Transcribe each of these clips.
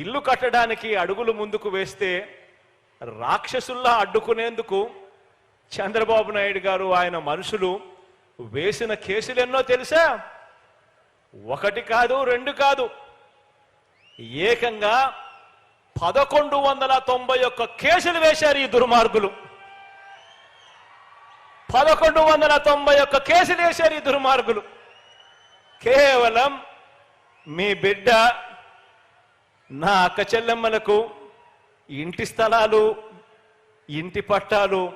ఇల్లు కట్టడానికి అడుగులు ముందుకు వేస్తే రాక్షసుల్లా అడ్డుకునేందుకు చంద్రబాబు నాయుడు గారు ఆయన మనుషులు వేసిన కేసులు ఎన్నో తెలుసా? ఒకటి కాదు రెండు కాదు. ఏకంగా పదకొండు వందల తొంభై ఒక్క కేసులు వేశారు ఈ దుర్మార్గులు. పదకొండు వందల తొంభై ఒక్క కేసులు వేశారు ఈ దుర్మార్గులు. కేవలం మీ బిడ్డ నా అక్క చెల్లెమ్మలకు ఇంటి స్థలాలు ఇంటి పట్టాలు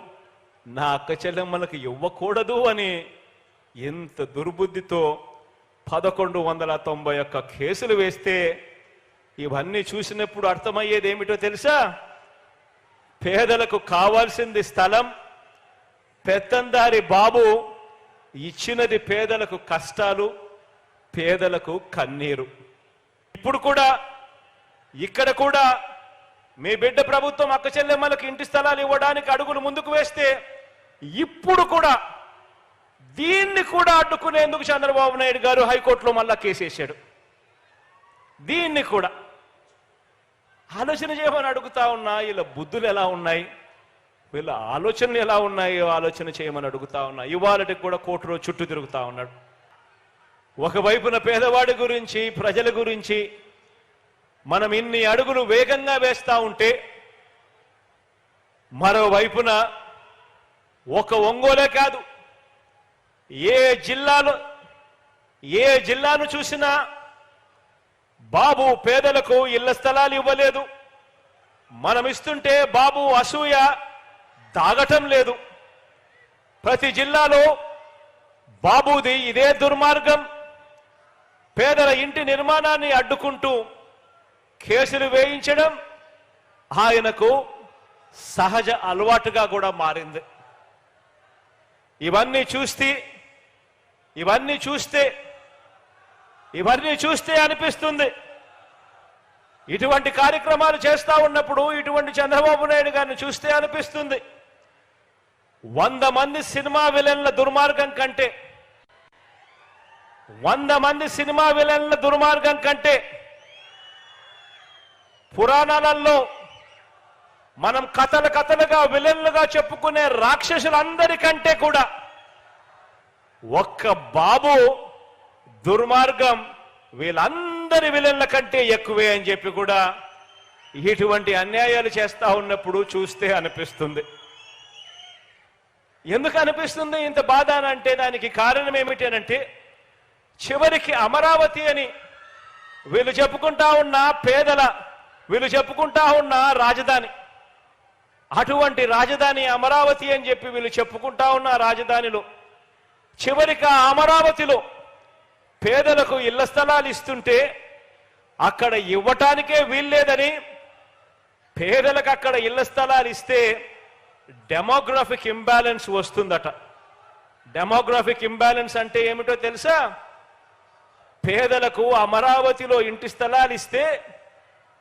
నా అక్క చెల్లెమ్మలకు ఇవ్వకూడదు అని ఎంత దుర్బుద్ధితో పదకొండు వందల తొంభై ఒక్క కేసులు వేస్తే ఇవన్నీ చూసినప్పుడు అర్థమయ్యేది ఏమిటో తెలుసా? పేదలకు కావాల్సింది స్థలం పెత్తందారి బాబు ఇచ్చినది పేదలకు కష్టాలు పేదలకు కన్నీరు. ఇప్పుడు కూడా ఇక్కడ కూడా మీ బిడ్డ ప్రభుత్వం అక్క చెల్లెమ్మలకు ఇంటి స్థలాలు ఇవ్వడానికి అడుగులు ముందుకు వేస్తే ఇప్పుడు కూడా దీన్ని కూడా అడ్డుకునేందుకు చంద్రబాబు నాయుడు గారు హైకోర్టులో మళ్ళా కేసేశాడు దీన్ని కూడా. ఆలోచన చేయమని అడుగుతా ఉన్నా వీళ్ళ బుద్ధులు ఎలా ఉన్నాయి? వీళ్ళ ఆలోచనలు ఎలా ఉన్నాయో? ఆలోచన చేయమని అడుగుతా ఉన్నా. ఇవాళకి కూడా కోర్టులో చుట్టూ తిరుగుతా ఉన్నాడు. ఒకవైపున పేదవాడి గురించి ప్రజల గురించి మనం ఇన్ని అడుగులు వేగంగా వేస్తా ఉంటే మరోవైపున ఒక ఒంగోలే కాదు. ఏ జిల్లాలో ఏ జిల్లాను చూసినా బాబు పేదలకు ఇళ్ళ స్థలాలు ఇవ్వలేదు. మనం ఇస్తుంటే బాబు అసూయ తాగటం లేదు. ప్రతి జిల్లాలో బాబుది ఇదే దుర్మార్గం. పేదల ఇంటి నిర్మాణాన్ని అడ్డుకుంటూ కేసులు వేయించడం ఆయనకు సహజ అలవాటుగా కూడా మారింది. ఇవన్నీ చూస్తే ఇవన్నీ చూస్తే ఇవన్నీ చూస్తే అనిపిస్తుంది. ఇటువంటి కార్యక్రమాలు చేస్తా ఉన్నప్పుడు ఇటువంటి చంద్రబాబు నాయుడు గారిని చూస్తే అనిపిస్తుంది. వంద మంది సినిమా విలన్ల దుర్మార్గం కంటే వంద మంది సినిమా విలన్ల దుర్మార్గం కంటే పురాణాలలో మనం కథలు కథలుగా విలన్లుగా చెప్పుకునే రాక్షసులందరికంటే కూడా ఒక్క బాబు దుర్మార్గం వీళ్ళందరి విలన్ల కంటే ఎక్కువే అని చెప్పి కూడా ఇటువంటి అన్యాయాలు చేస్తా ఉన్నప్పుడు చూస్తే అనిపిస్తుంది. ఎందుకు అనిపిస్తుంది ఇంత బాధ అని అంటే దానికి కారణం ఏమిటి అని అంటే చివరికి అమరావతి అని వీళ్ళు చెప్పుకుంటా ఉన్న పేదల వీళ్ళు చెప్పుకుంటా ఉన్న రాజధాని. అటువంటి రాజధాని అమరావతి అని చెప్పి వీళ్ళు చెప్పుకుంటా ఉన్న రాజధానిలో. చివరికి అమరావతిలో పేదలకు ఇళ్ళ స్థలాలు ఇస్తుంటే అక్కడ ఇవ్వటానికే వీల్లేదని పేదలకు అక్కడ ఇళ్ళ స్థలాలు ఇస్తే డెమోగ్రఫిక్ ఇంబ్యాలెన్స్ వస్తుందట. డెమోగ్రఫిక్ ఇంబ్యాలెన్స్ అంటే ఏమిటో తెలుసా? పేదలకు అమరావతిలో ఇంటి స్థలాలు ఇస్తే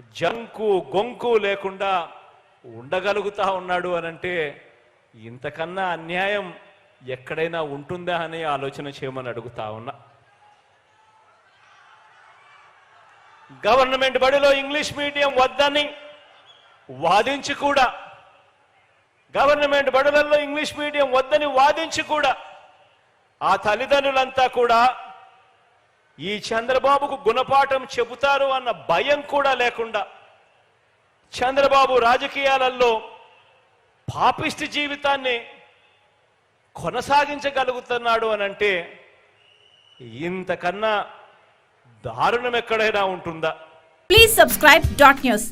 జంకు గొంకు లేకుండా ఉండగలుగుతా ఉన్నాడు అనంటే ఇంతకన్నా అన్యాయం ఎక్కడైనా ఉంటుందా అని ఆలోచన చేయమని అడుగుతా ఉన్నా. గవర్నమెంట్ బడిలో ఇంగ్లీష్ మీడియం వద్దని వాదించి కూడా గవర్నమెంట్ బడులలో ఇంగ్లీష్ మీడియం వద్దని వాదించి కూడా ఆ తల్లిదండ్రులంతా కూడా ఈ చంద్రబాబుకు గుణపాఠం చెబుతారు అన్న భయం కూడా లేకుండా చంద్రబాబు రాజకీయాలలో పాపిష్టి జీవితాన్ని కొనసాగించగలుగుతున్నాడు అని అంటే ఇంతకన్నా దారుణం ఎక్కడైనా ఉంటుందా? Please subscribe dot news